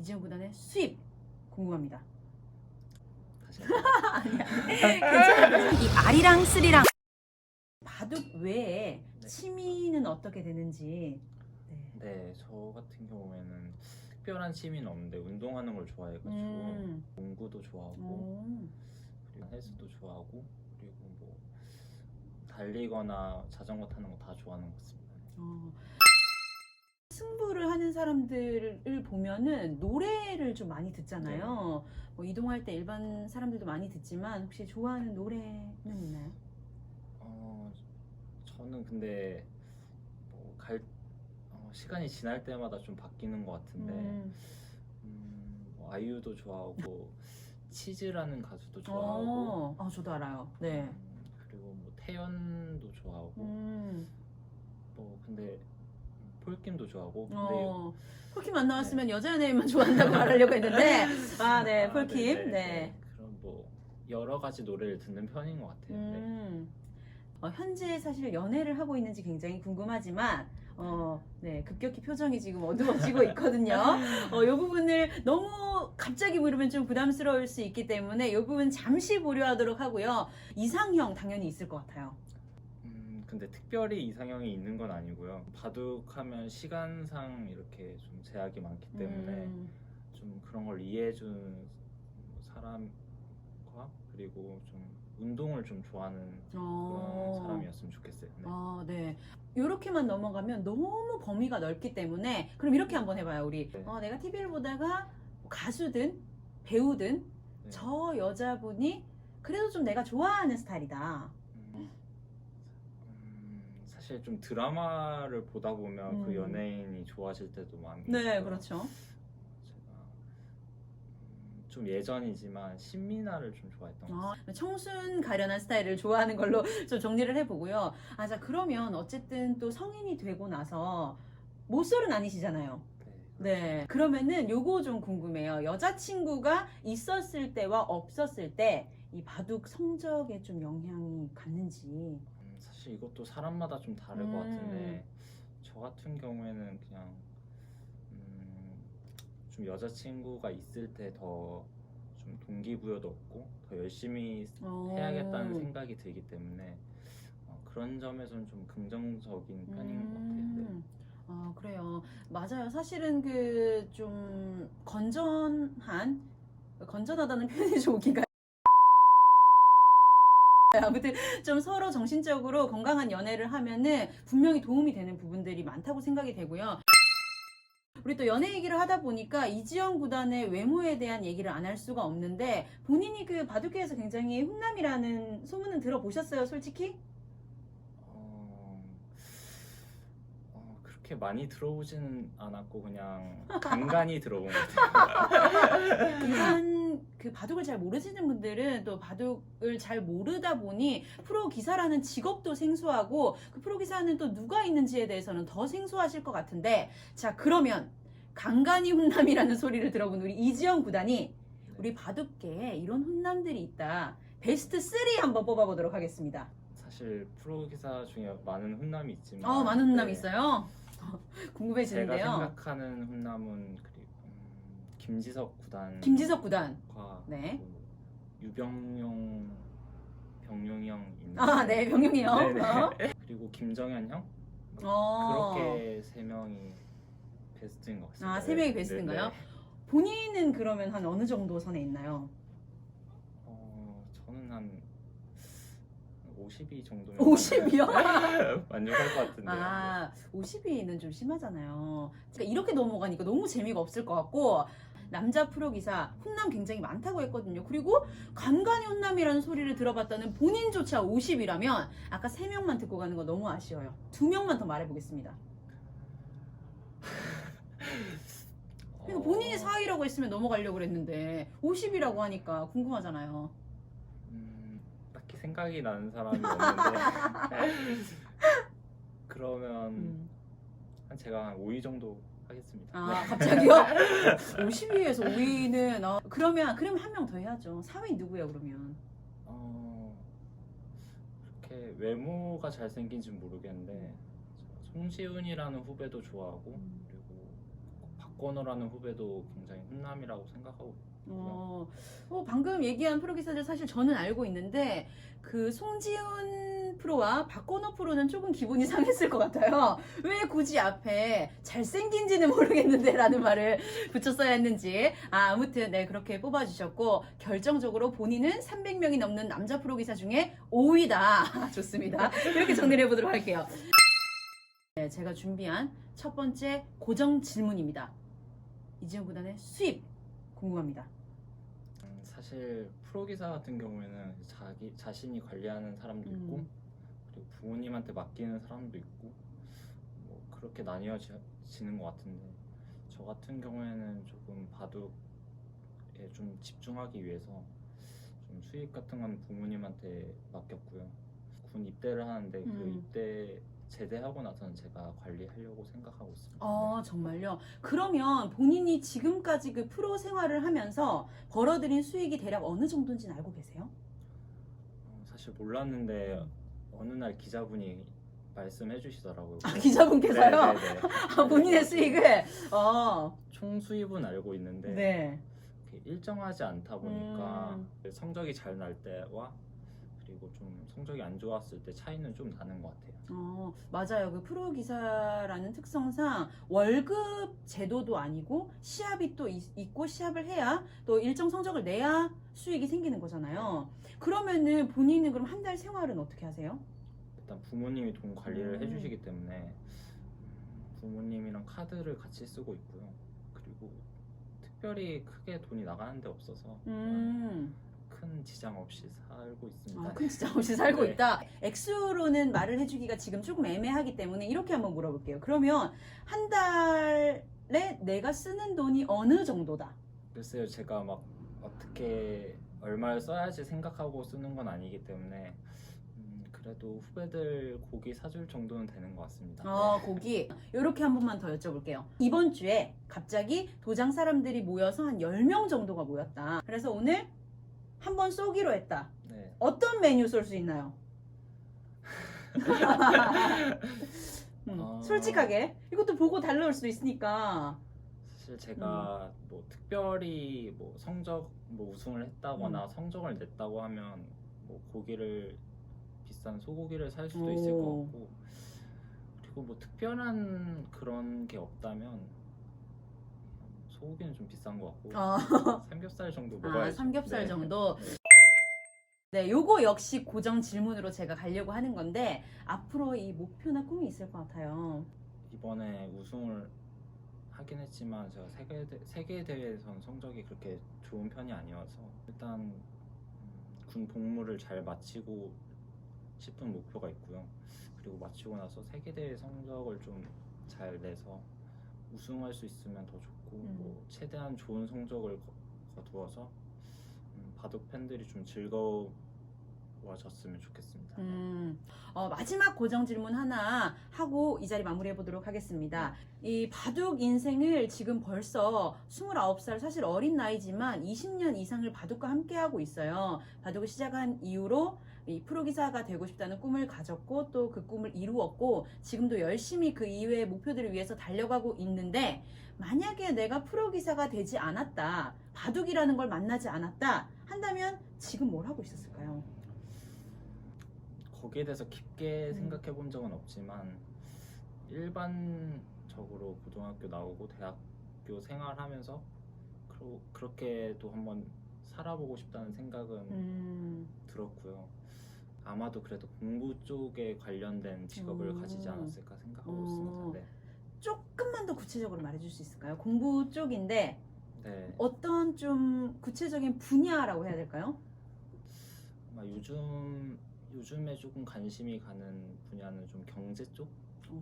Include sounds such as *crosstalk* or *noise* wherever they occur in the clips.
이지영 구단의 수입 궁금합니다. *laughs* *laughs* 이 R이랑 3랑 바둑 외에 네. 취미는 어떻게 되는지. 네. 네, 저 같은 경우에는 특별한 취미는 없는데 운동하는 걸 좋아해가지고 음. 농구도 좋아하고 오. 그리고 헬스도 좋아하고 그리고 뭐 달리거나 자전거 타는 거 다 좋아하는 것 같습니다. 어. 승부를 하는 사람들을 보면은 노래를 좀 많이 듣잖아요. 뭐 이동할 때 일반 사람들도 많이 듣지만 혹시 좋아하는 노래는 있나요? 어, 저는 근데 뭐 갈, 어, 시간이 지날 때마다 좀 바뀌는 것 같은데 음. 음, 뭐 아이유도 좋아하고 치즈라는 가수도 좋아하고 어, 아, 저도 알아요. 네. 음, 그리고 뭐 태연도 좋아하고 음. 뭐 근데 폴킴도 좋아하고 근데 어. 폴킴 안 나왔으면 여자 연예인만 좋아한다고 말하려고 했는데 *laughs* 아, 네, 아, 폴킴. 네네, 네. 네. 그럼 뭐 여러 가지 노래를 듣는 편인 것 같아요. 네. 음. 어, 현재 사실 연애를 하고 있는지 굉장히 궁금하지만 어, 네, 급격히 표정이 지금 어두워지고 있거든요. *laughs* 어, 이 부분을 너무 갑자기 물으면 좀 부담스러울 수 있기 때문에 이 부분 잠시 보류하도록 하고요. 이상형 당연히 있을 것 같아요. 음, 근데 특별히 이상형이 있는 건 아니고요. 바둑하면 시간상 이렇게 좀 제약이 많기 때문에 음, 좀 그런 걸 이해해준 사람과 그리고 좀 운동을 좀 좋아하는 그런 어, 사람이었으면 좋겠어요. 네. 아, 네. 이렇게만 넘어가면 너무 범위가 넓기 때문에 그럼 이렇게 한번 해봐요. 우리 네. 어, 내가 TV를 보다가 뭐 가수든 배우든 네. 저 여자분이 그래도 좀 내가 좋아하는 스타일이다. 사실 좀 드라마를 보다 보면 음. 그 연예인이 좋아질 때도 많고 네, 그렇죠. 제가 음, 좀 예전이지만 신민아를 좀 좋아했던 것 같아요. 아, 청순 가련한 스타일을 좋아하는 걸로 *laughs* 좀 정리를 해보고요. 아, 자, 그러면 어쨌든 또 성인이 되고 나서 모쏠은 아니시잖아요. 네. 네. 그러면은 요거 좀 궁금해요. 여자친구가 있었을 때와 없었을 때 이 바둑 성적에 좀 영향이 갔는지. 음, 사실 이것도 사람마다 좀 다를 음. 것 같은데 저 같은 경우에는 그냥 음, 좀 여자친구가 있을 때 더 좀 동기부여도 없고 더 열심히 어. 해야겠다는 생각이 들기 때문에 어, 그런 점에서는 좀 긍정적인 편인 것 같아요. 네. 음. 아, 그래요. 맞아요. 사실은 그 좀 건전한 건전하다는 *laughs* 표현이 좋기가 *laughs* 아무튼 좀 서로 정신적으로 건강한 연애를 하면은 분명히 도움이 되는 부분들이 많다고 생각이 되고요. 우리 또 연애 얘기를 하다 보니까 이지영 구단의 외모에 대한 얘기를 안 할 수가 없는데 본인이 그 바둑계에서 굉장히 훈남이라는 소문은 들어보셨어요, 솔직히? 어, 어, 그렇게 많이 들어보지는 않았고 그냥 간간히 들어본 것 같아요. *laughs* *laughs* 그 바둑을 잘 모르시는 분들은 또 바둑을 잘 모르다 보니 프로 기사라는 직업도 생소하고 그 프로 기사는 또 누가 있는지에 대해서는 더 생소하실 것 같은데 자 그러면 간간히 훈남이라는 소리를 들어본 우리 이지영 구단이 우리 바둑계에 이런 훈남들이 있다 베스트 3 한번 뽑아보도록 하겠습니다. 사실 프로 기사 중에 많은 훈남이 있지만 어 많은 훈남이 네, 있어요. *laughs* 제가 궁금해지는데요. 생각하는 훈남은 그리고 음, 김지석 구단과 김지석 구단. 그 네. 유병용 병용이 형 있는데 아, 네, 병용이요. 네네. 어. 그리고 김정현 형 어. 그렇게 세 명이 베스트인 것 같습니다. 아, 세 명이 베스트인가요? 네, 네. 본인은 그러면 한 어느 정도 선에 있나요? 어, 저는 한52 정도면 50이요? *laughs* 만족할 것 같은데. 아, 50위는 좀 심하잖아요. 그러니까 이렇게 넘어가니까 너무 재미가 없을 것 같고 남자 프로 기사 훈남 굉장히 많다고 했거든요. 그리고 간간히 훈남이라는 소리를 들어봤다는 본인조차 50이라면 아까 3명만 듣고 가는 거 너무 아쉬워요. 2명만 더 말해보겠습니다. *laughs* 그러니까 본인이 어, 4위라고 했으면 넘어가려고 그랬는데 50이라고 하니까 궁금하잖아요. 음, 딱히 생각이 나는 사람이 없는데 *laughs* 그러면 음. 한 제가 한 5위 정도 하겠습니다. 아 네. 갑자기요? *laughs* 50위에서 5위는 어, 그러면 그럼 한 명 더 해야죠. 4위 누구예요 그러면? 어, 그렇게 외모가 잘생긴지 는 모르겠는데 송지훈이라는 후배도 좋아하고 그리고 박건호라는 후배도 굉장히 훈남이라고 생각하고 어, 어, 방금 얘기한 프로기사들 사실 저는 알고 있는데 그 송지훈 프로와 박건호 프로는 조금 기분이 *laughs* 상했을 것 같아요. 왜 굳이 앞에 잘생긴지는 모르겠는데 라는 말을 붙였어야 했는지. 아, 아무튼 네 그렇게 뽑아주셨고 결정적으로 본인은 300명이 넘는 남자 프로기사 중에 5위다. *laughs* 좋습니다. 이렇게 정리를 해보도록 할게요. 네, 제가 준비한 첫 번째 고정 질문입니다. 이지영 구단의 수입 궁금합니다. 음, 사실 프로 기사 같은 경우에는 자기 자신이 관리하는 사람도 있고 음. 그리고 부모님한테 맡기는 사람도 있고 뭐 그렇게 나뉘어지는 것 같은데 저 같은 경우에는 조금 바둑에 좀 집중하기 위해서 좀 수익 같은 건 부모님한테 맡겼고요. 군 입대를 하는데 그 음. 입대 제대하고 나서는 제가 관리하려고 생각하고 있습니다. 어, 정말요? 그러면 본인이 지금까지 그 프로 생활을 하면서 벌어들인 수익이 대략 어느 정도인지는 알고 계세요? 어, 사실 몰랐는데 어느 날 기자분이 말씀해 주시더라고요. 아, 기자분께서요? 네 네 네. *laughs* 아, 본인의 수익을? 어, 총 수입은 알고 있는데 네. 이렇게 일정하지 않다 보니까 음. 성적이 잘 날 때와 그리고 좀 성적이 안 좋았을 때 차이는 좀 나는 것 같아요. 어, 맞아요. 그 프로 기사라는 특성상 월급 제도도 아니고 시합이 또 있, 있고 시합을 해야 또 일정 성적을 내야 수익이 생기는 거잖아요. 그러면은 본인은 그럼 한 달 생활은 어떻게 하세요? 일단 부모님이 돈 관리를 음. 해주시기 때문에 음, 부모님이랑 카드를 같이 쓰고 있고요. 그리고 특별히 크게 돈이 나가는 데 없어서 음. 큰 지장 없이 살고 있습니다. 아, 큰 지장 없이 살고 네. 있다. 액수로는 말을 해주기가 지금 조금 애매하기 때문에 이렇게 한번 물어볼게요. 그러면 한 달에 내가 쓰는 돈이 어느 정도다? 글쎄요, 제가 막 어떻게 얼마를 써야지 생각하고 쓰는 건 아니기 때문에 음, 그래도 후배들 고기 사줄 정도는 되는 것 같습니다. 어, 고기. 이렇게 한 번만 더 여쭤볼게요. 이번 주에 갑자기 도장 사람들이 모여서 한 10명 정도가 모였다. 그래서 오늘 한 번 쏘기로 했다. 네. 어떤 메뉴 쏠 수 있나요? *laughs* 음, 어. 솔직하게. 이것도 보고 달라올 수도 있으니까. 사실 제가 뭐 특별히 뭐 성적 뭐 우승을 했다거나 성적을 냈다고 하면 뭐 고기를 비싼 소고기를 살 수도 있을 것 오. 같고 그리고 뭐 특별한 그런 게 없다면 소고기는 좀 비싼 것 같고 어. 삼겹살 정도 아, 먹어야죠. 삼겹살 네. 정도. 네, 요거 역시 고정 질문으로 제가 가려고 하는 건데 앞으로 이 목표나 꿈이 있을 것 같아요. 이번에 우승을 하긴 했지만 제가 세계 대, 세계 대회에선 성적이 그렇게 좋은 편이 아니어서 일단 음, 군 복무를 잘 마치고 싶은 목표가 있고요. 그리고 마치고 나서 세계 대회 성적을 좀 잘 내서 우승할 수 있으면 더 좋고 음. 뭐 최대한 좋은 성적을 거, 거두어서 음, 바둑 팬들이 좀 즐거워졌으면 좋겠습니다. 음, 어, 마지막 고정 질문 하나 하고 이 자리 마무리해 보도록 하겠습니다. 이 바둑 인생을 지금 벌써 29살, 사실 어린 나이지만 20년 이상을 바둑과 함께하고 있어요. 바둑을 시작한 이후로 이 프로기사가 되고 싶다는 꿈을 가졌고 또 그 꿈을 이루었고 지금도 열심히 그 이외의 목표들을 위해서 달려가고 있는데 만약에 내가 프로기사가 되지 않았다, 바둑이라는 걸 만나지 않았다 한다면 지금 뭘 하고 있었을까요? 거기에 대해서 깊게 음. 생각해 본 적은 없지만 일반적으로 고등학교 나오고 대학교 생활하면서 그러, 그렇게도 한번 살아보고 싶다는 생각은 음. 들었고요. 아마도 그래도 공부 쪽에 관련된 직업을 음. 가지지 않았을까 생각하고 어. 있습니다. 네. 조금만 더 구체적으로 말해줄 수 있을까요? 공부 쪽인데 네. 어떤 좀 구체적인 분야라고 해야 될까요? 아마 요즘 요즘에 조금 관심이 가는 분야는 좀 경제 쪽, 오.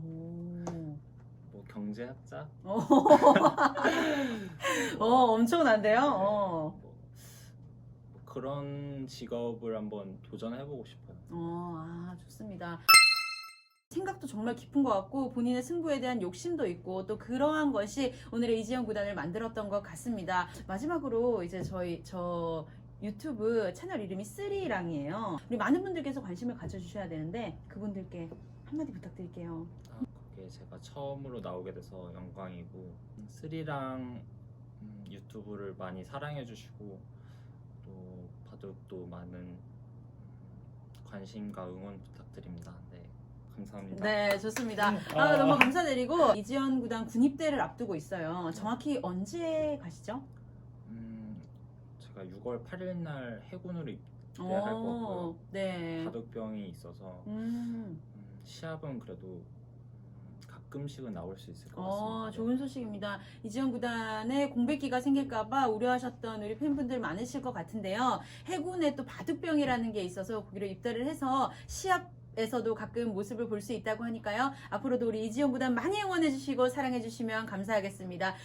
뭐 경제학자, 어, *laughs* 어, 엄청난데요? 어. 그런 직업을 한번 도전해보고 싶어요. 어, 아, 좋습니다. 생각도 정말 깊은 것 같고 본인의 승부에 대한 욕심도 있고 또 그러한 것이 오늘의 이지영 구단을 만들었던 것 같습니다. 마지막으로 이제 저희 저 유튜브 채널 이름이 쓰리랑이에요. 우리 많은 분들께서 관심을 가져주셔야 되는데 그분들께 한마디 부탁드릴게요. 아, 거기에 제가 처음으로 나오게 돼서 영광이고 음, 쓰리랑 음, 유튜브를 많이 사랑해 주시고 또 바둑도 많은 음, 관심과 응원 부탁드립니다. 네, 감사합니다. 네, 좋습니다. 아, 아. 너무 감사드리고 이지연 구단 군입대를 앞두고 있어요. 정확히 언제 가시죠? 음, 제가 6월 8일 날 해군으로 입대할 어, 거고요. 네. 바둑병이 있어서 음. 음, 시합은 그래도 음, 가끔씩은 나올 수 있을 것 어, 같습니다. 좋은 소식입니다. 이지연 구단에 공백기가 생길까봐 우려하셨던 우리 팬분들 많으실 것 같은데요. 해군에 또 바둑병이라는 게 있어서 거기로 입대를 해서 시합 에서도 가끔 모습을 볼 수 있다고 하니까요. 앞으로도 우리 이지연 구단 많이 응원해 주시고 사랑해 주시면 감사하겠습니다.